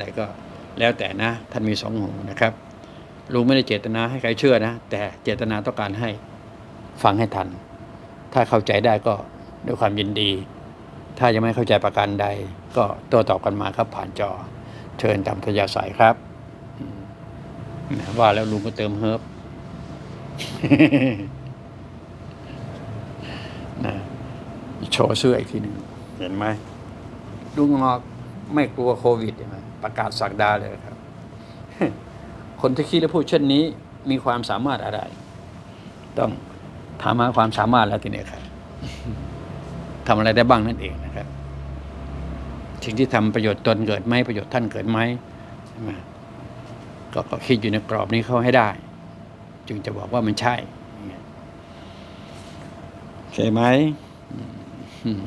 ใดก็แล้วแต่นะ ท่านมีสองหูนะครับลุงไม่ได้เจตนาให้ใครเชื่อนะ แต่เจตนาต้องการให้ฟังให้ทัน ถ้าเข้าใจได้ก็ด้วยความยินดี ถ้ายังไม่เข้าใจประการใด ก็โตัวตอบกันมาครับผ่านจอ เชิญตามทยาสายครับว่าแล้วลุงก็เติมเฮิร์บนะโชว์เสื้ออีกทีหนึ่งเห็นไหมลุงงอก ไม่กลัวโควิดเห็นไหมประกาศสักดาเลยครับ คนที่คิดและพูดเช่นนี้มีความสามารถอะไร ต้องถามหาความสามารถแล้วทีนี้ครับทำอะไรได้บ้างนั่นเองนะครับสิ่งที่ทำประโยชน์ตนเกิดไหมประโยชน์ท่านเกิดไหมใช่ไหมก็ก็คิดอยู่ในกรอบนี้เข้าให้ได้ จึงจะบอกว่ามันใช่อย่างเงี้ยโอเคไหมอืม